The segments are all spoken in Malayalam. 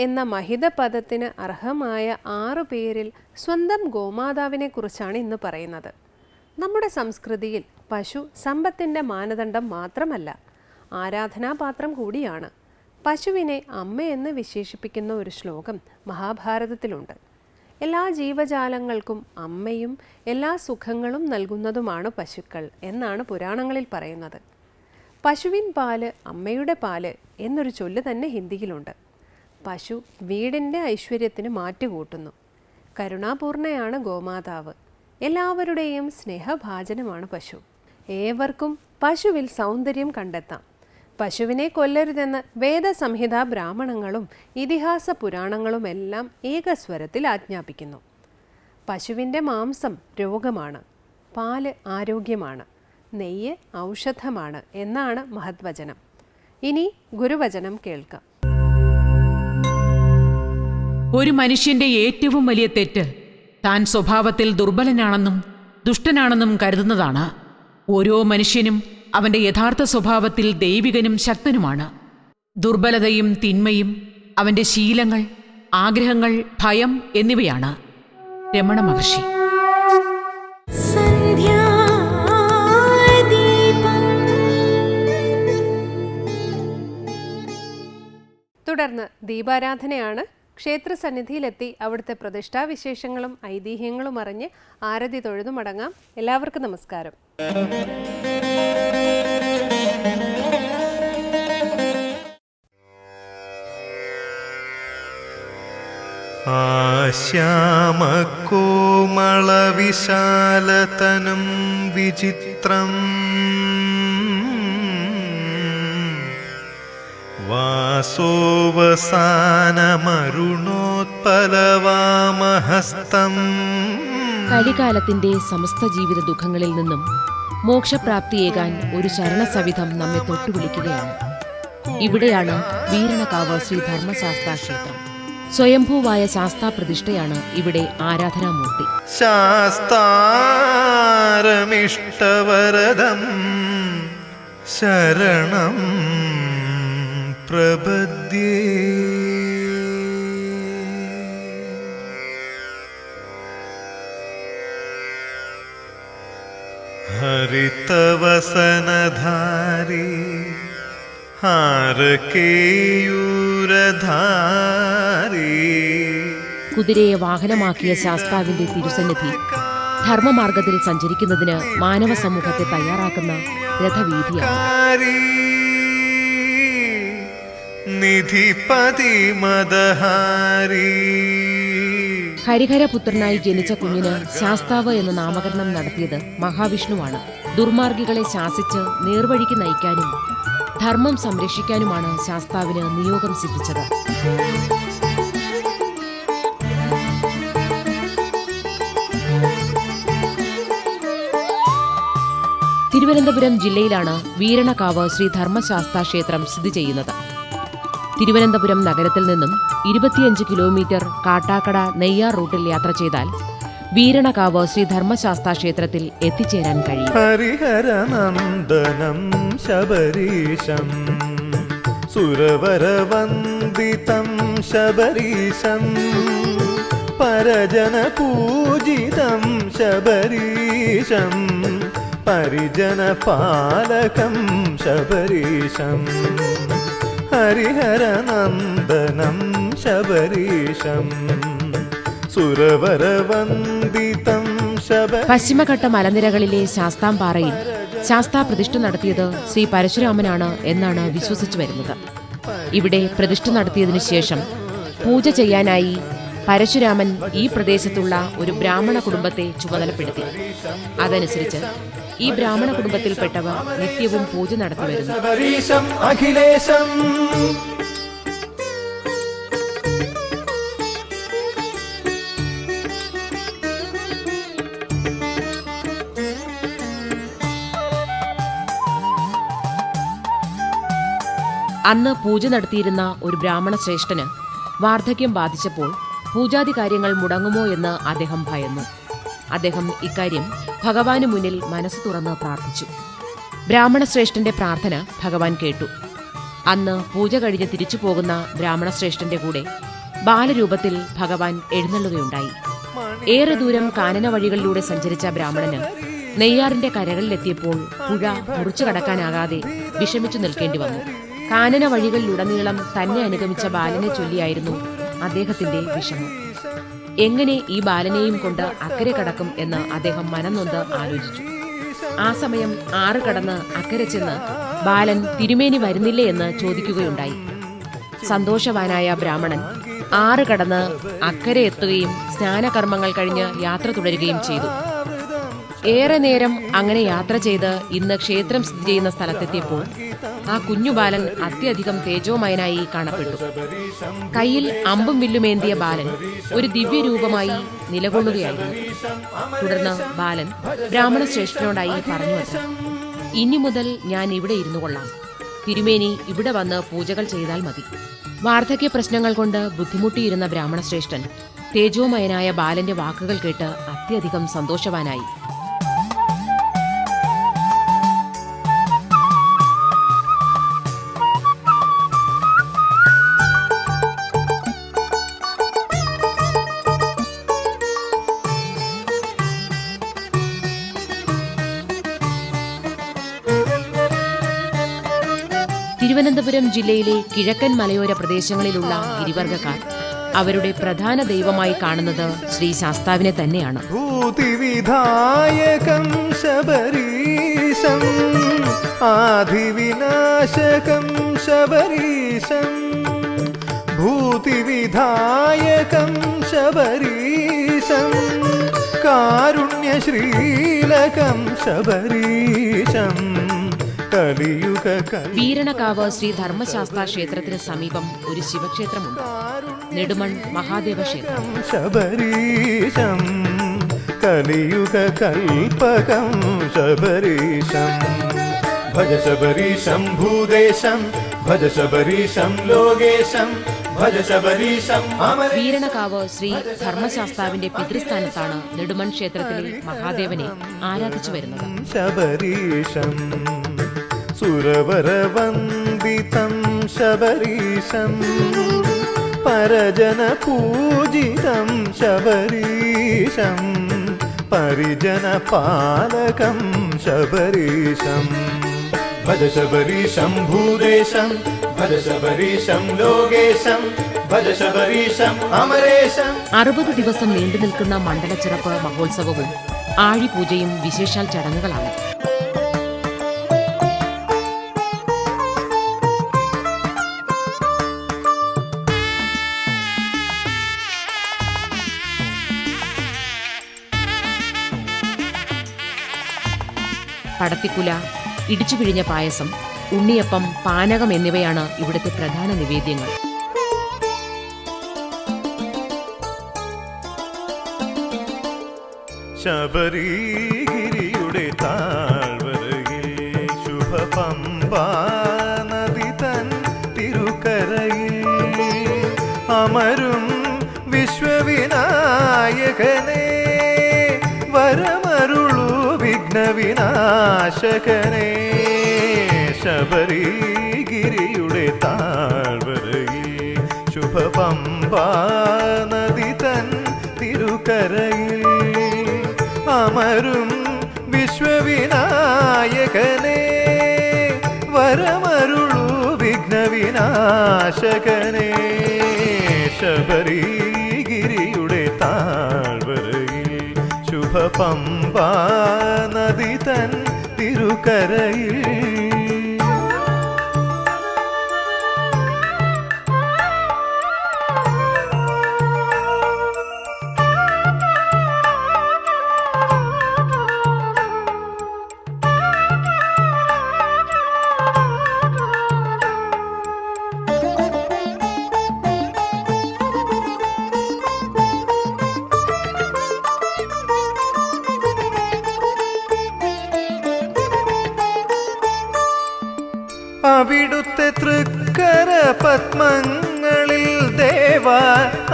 എന്ന മഹിത പദത്തിന് അർഹമായ ആറു പേരിൽ സ്വന്തം ഗോമാതാവിനെ കുറിച്ചാണ് ഇന്ന് പറയുന്നത്. നമ്മുടെ സംസ്കൃതിയിൽ പശു സമ്പത്തിന്റെ മാനദണ്ഡം മാത്രമല്ല ആരാധനാപാത്രം കൂടിയാണ്. പശുവിനെ അമ്മയെന്ന് വിശേഷിപ്പിക്കുന്ന ഒരു ശ്ലോകം മഹാഭാരതത്തിലുണ്ട്. എല്ലാ ജീവജാലങ്ങൾക്കും അമ്മയും എല്ലാ സുഖങ്ങളും നൽകുന്നതുമാണ് പശുക്കൾ എന്നാണ് പുരാണങ്ങളിൽ പറയുന്നത്. പശുവിൻ പാൽ അമ്മയുടെ പാൽ എന്നൊരു ചൊല്ല് തന്നെ ഹിന്ദിയിലുണ്ട്. പശു വീടിന്റെ ഐശ്വര്യത്തിന് മാറ്റുകൂട്ടുന്നു. കരുണാപൂർണയാണ് ഗോമാതാവ്. എല്ലാവരുടെയും സ്നേഹഭാചനമാണ് പശു. ഏവർക്കും പശുവിൽ സൗന്ദര്യം കണ്ടെത്താം. പശുവിനെ കൊല്ലരുതെന്ന് വേദസംഹിതാ ബ്രാഹ്മണങ്ങളും ഇതിഹാസ പുരാണങ്ങളുമെല്ലാം ഏകസ്വരത്തിൽ ആജ്ഞാപിക്കുന്നു. പശുവിന്റെ മാംസം രോഗമാണ്. പാൽ ആരോഗ്യമാണ്. നെയ്യ് ഔഷധമാണ് എന്നാണ് മഹത്വചനം ഇനി ഗുരുവചനം കേൾക്കാം. ഒരു മനുഷ്യന്റെ ഏറ്റവും വലിയ തെറ്റ് താൻ സ്വഭാവത്തിൽ ദുർബലനാണെന്നും ദുഷ്ടനാണെന്നും കരുതുന്നതാണ്. ഓരോ മനുഷ്യനും അവന്റെ യഥാർത്ഥ സ്വഭാവത്തിൽ ദൈവികനും ശക്തനുമാണ്. ദുർബലതയും തിന്മയും അവന്റെ ശീലങ്ങൾ ആഗ്രഹങ്ങൾ ഭയം എന്നിവയാണ്. രമണ മഹർഷി. തുടർന്ന് ദീപാരാധനയാണ് ക്ഷേത്ര സന്നിധിയിലെത്തി അവിടുത്തെ പ്രതിഷ്ഠാവിശേഷങ്ങളും ഐതിഹ്യങ്ങളും അറിഞ്ഞ് ആരതി തൊഴുതു മടങ്ങാം എല്ലാവർക്കും നമസ്കാരം. ശ്യാമക്കോമളവിശാലതനം വിചിത്രം വാസോവസാനമരുണോത്പലവാമഹസ്തം കലികാലത്തിന്റെ സമസ്ത ജീവിത ദുഃഖങ്ങളിൽ നിന്നും മോക്ഷപ്രാപ്തിയേകാൻ ഒരു ശരണസവിധം നമ്മെ തൊട്ടുവിളിക്കുകയാണ്. ഇവിടെയാണ് വീരണകാവ് ശ്രീ ധർമ്മശാസ്താ ക്ഷേത്രം സ്വയംഭൂവായ ശാസ്താ പ്രതിഷ്ഠയാണ് ഇവിടെ ആരാധനാമൂർത്തി. ശാസ്താരമിഷ്ടവരദം. ശരണം പ്രപദ്യേ. ഹാരകേയൂരധാരി കുതിരയെ വാഹനമാക്കിയ ശാസ്താവിന്റെ തിരുസന്നിധി ധർമ്മമാർഗത്തിൽ സഞ്ചരിക്കുന്നതിന് മാനവ സമൂഹത്തെ തയ്യാറാക്കുന്ന രഥവീതിയാണ് നിധിപതി മദഹാരി. ഹരിഹരപുത്രനായി ജനിച്ച കുഞ്ഞിന് ശാസ്താവ് എന്ന നാമകരണം നടത്തിയത് മഹാവിഷ്ണുവാണ്. ദുർമാർഗികളെ ശാസിച്ച് നേർവഴിക്ക് നയിക്കാനും ധർമ്മം സംരക്ഷിക്കാനുമാണ് ശാസ്താവിന് നിയോഗം സിദ്ധിച്ചത്. തിരുവനന്തപുരം ജില്ലയിലാണ് വീരണകാവ് ശ്രീ ധർമ്മശാസ്താ ക്ഷേത്രം സ്ഥിതി ചെയ്യുന്നത്. തിരുവനന്തപുരം നഗരത്തിൽ നിന്നും ഇരുപത്തിയഞ്ച് കിലോമീറ്റർ കാട്ടാക്കട നെയ്യാർ റൂട്ടിൽ യാത്ര ചെയ്താൽ വീരണകാവ് ശ്രീ ധർമ്മശാസ്താ ക്ഷേത്രത്തിൽ എത്തിച്ചേരാൻ കഴിയും. സുരവരവന്ദിതം ശബരീശം പരജനപൂജിതം ശബരീശം പരിജനപാലകം ശബരീശം. ഹരിഹരനന്ദനം ശബരീശം. സുരവരവന്ദിതം ശബ പശ്ചിമഘട്ട മലനിരകളിലെ ശാസ്താംപാറയിൽ ശാസ്താ പ്രതിഷ്ഠ നടത്തിയത് ശ്രീ പരശുരാമനാണ് എന്നാണ് വിശ്വസിച്ചു വരുന്നത്. ഇവിടെ പ്രതിഷ്ഠ നടത്തിയതിനു ശേഷം പൂജ ചെയ്യാനായി പരശുരാമൻ ഈ പ്രദേശത്തുള്ള ഒരു ബ്രാഹ്മണ കുടുംബത്തെ ചുമതലപ്പെടുത്തി. അതനുസരിച്ച് ഈ ബ്രാഹ്മണ കുടുംബത്തിൽപ്പെട്ടവർ നിത്യവും പൂജ നടത്തിവരുന്നു അന്ന് പൂജ നടത്തിയിരുന്ന ഒരു ബ്രാഹ്മണ ശ്രേഷ്ഠന് വാർദ്ധക്യം ബാധിച്ചപ്പോൾ പൂജാതി കാര്യങ്ങൾ മുടങ്ങുമോ എന്ന് അദ്ദേഹം ഭയന്നു. അദ്ദേഹം ഇക്കാര്യം ഭഗവാന് മുന്നിൽ മനസ്സ് തുറന്ന് പ്രാർത്ഥിച്ചു. ബ്രാഹ്മണ ശ്രേഷ്ഠന്റെ പ്രാർത്ഥന ഭഗവാൻ കേട്ടു. അന്ന് പൂജ കഴിഞ്ഞ് തിരിച്ചു പോകുന്ന ബ്രാഹ്മണ ശ്രേഷ്ഠന്റെ കൂടെ ബാലരൂപത്തിൽ ഭഗവാൻ എഴുന്നള്ളുകയുണ്ടായി. ഏറെ ദൂരം കാനന വഴികളിലൂടെ സഞ്ചരിച്ച ബ്രാഹ്മണന് നെയ്യാറിന്റെ കരകളിലെത്തിയപ്പോൾ പുഴ മുറിച്ചു കടക്കാനാകാതെ വിഷമിച്ചു നിൽക്കേണ്ടി വന്നു. കാനന വഴികളിലുടനീളം തന്നെ അനുഗമിച്ച ബാലനെ ചൊല്ലിയായിരുന്നു അദ്ദേഹത്തിന്റെ വിഷമം. എങ്ങനെ ഈ ബാലനെയും കൊണ്ട് അക്കരെ കടക്കും എന്ന് അദ്ദേഹം മനംനൊന്ത് ആലോചിച്ചു. ആ സമയം ആറ് കടന്ന് അക്കരെ ചെന്ന് ബാലൻ തിരുമേനി വരുന്നില്ലേ എന്ന് ചോദിക്കുകയുണ്ടായി. സന്തോഷവാനായ ബ്രാഹ്മണൻ ആറ് കടന്ന് അക്കരെ എത്തുകയും സ്നാനകർമ്മങ്ങൾ കഴിഞ്ഞ് യാത്ര തുടരുകയും ചെയ്തു. ഏറെ നേരം അങ്ങനെ യാത്ര ചെയ്ത് ഇന്ന് ക്ഷേത്രം സ്ഥിതി ചെയ്യുന്ന സ്ഥലത്തെത്തിയപ്പോൾ ആ കുഞ്ഞു ബാലൻ അത്യധികം തേജോമയനായി കാണപ്പെട്ടു. കയ്യിൽ അമ്പും വില്ലുമേന്തിയ ബാലൻ ഒരു ദിവ്യരൂപമായി നിലകൊള്ളുകയായിരുന്നു. തുടർന്ന് ബാലൻ ബ്രാഹ്മണ ശ്രേഷ്ഠനോടായി പറഞ്ഞു ഇനി മുതൽ ഞാൻ ഇവിടെ ഇരുന്നു കൊള്ളാം. തിരുമേനി ഇവിടെ വന്ന് പൂജകൾ ചെയ്താൽ മതി. വാർദ്ധക്യ പ്രശ്നങ്ങൾ കൊണ്ട് ബുദ്ധിമുട്ടിയിരുന്ന ബ്രാഹ്മണ ശ്രേഷ്ഠൻ തേജോമയനായ ബാലന്റെ വാക്കുകൾ കേട്ട് അത്യധികം സന്തോഷവാനായി. തിരുവനന്തപുരം ജില്ലയിലെ കിഴക്കൻ മലയോര പ്രദേശങ്ങളിലുള്ള ഗിരിവർഗക്കാർ അവരുടെ പ്രധാന ദൈവമായി കാണുന്നത് ശ്രീ ശാസ്താവിനെ തന്നെയാണ്. ഭൂതിവിധായകം ശബരീശം ആധിവിനാശകം ശബരീശം. ഭൂതിവിധായകം ശബരീശം. വീരണകാവ് ശ്രീ ധർമ്മശാസ്ത്ര ക്ഷേത്രത്തിന് സമീപം ഒരു ശിവക്ഷേത്രമുണ്ട്. നെടുമൺ മഹാദേവ ക്ഷേത്രം. ശബരീശം. കലിയുഗ കൽപകം ശബരീശം. ഭജ ശബരീശം ഭൂദേശം ഭജ ശബരീശം ലോകേശം വീരണകാവ് ശ്രീ ധർമ്മശാസ്താവിന്റെ പിതൃസ്ഥാനത്താണ് നെടുമൺ ക്ഷേത്രത്തിലെ മഹാദേവനെ ആരാധിച്ചു വരുന്നത്. ശബരീശം. സുരവരവന്ദിതം ശബരീശം പരിജനപൂജിതം ശബരീശം. പരിജനപാലകം ശബരീശം. ഭജ ശബരീശം ഭൂദേശം ഭജ ശബരീശം ലോകേശം ഭജ അറുപത് ദിവസം നീണ്ടു നിൽക്കുന്ന മണ്ഡലച്ചിറപ്പ് മഹോത്സവവും ആഴിപൂജയും വിശേഷാൽ ചടങ്ങുകളാണ്. പടത്തിക്കുല ഇടിച്ചു പിഴിഞ്ഞ പായസം ഉണ്ണിയപ്പം പാനകം എന്നിവയാണ് ഇവിടുത്തെ പ്രധാന നിവേദ്യങ്ങൾ. ശബരിഗിരിയുടെ താഴ്വരയിൽ ശുഭപമ്പാ നദി തൻ തിരുക്കരയിൽ അമരും വിശ്വവിനായകനെ വിഘ്നവിനാശകനെ ശബരിഗിരിയുടെ താഴ്വരയിൽ ശുഭപമ്പാ നദി തൻ തിരുക്കരയിൽ അമരും വിശ്വവിനായകനെ വരമരുളു വിഘ്നവിനാശകനേ ശബരിഗിരിയുടെ ശുഭപമ്പാ നദി തൻ തിരുക്കരയിൽ അവിടുത്തെ തൃക്കര പത്മങ്ങളിൽ ദേവ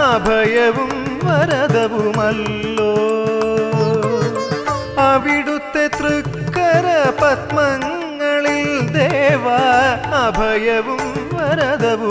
അഭയവും വരദവുമല്ലോ. അവിടുത്തെ തൃക്കര പത്മങ്ങളിൽ ദേവ അഭയവും വരദവുമല്ലോ.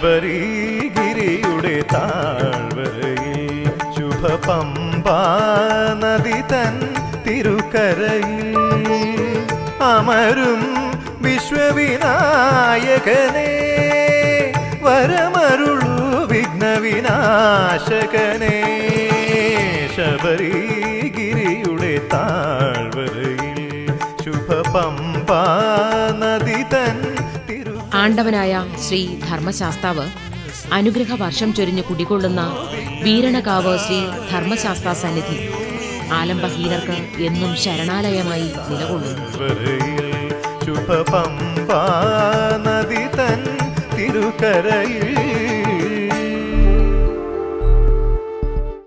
ശബരിഗിരിയുടെ താഴ്വരയിൽ ശുഭപമ്പാ നദി തൻ തിരുക്കരയിൽ അമരും വിശ്വവിനായകനെ വരമരുളു വിഘ്നവിനാശകനേ. ശബരിഗിരിയുടെ താഴ്വരയിൽ ശുഭപമ്പാ നദി തൻ ആണ്ടവനായ ശ്രീ ധർമ്മശാസ്താവ് അനുഗ്രഹ വർഷം ചൊരിഞ്ഞ് കുടികൊള്ളുന്ന വീരണകാവ് ശ്രീ ധർമ്മശാസ്താ സന്നിധി. ആലംബഹീനർക്ക് എന്നും ശരണാലയമായി നിലകൊള്ളുന്നു.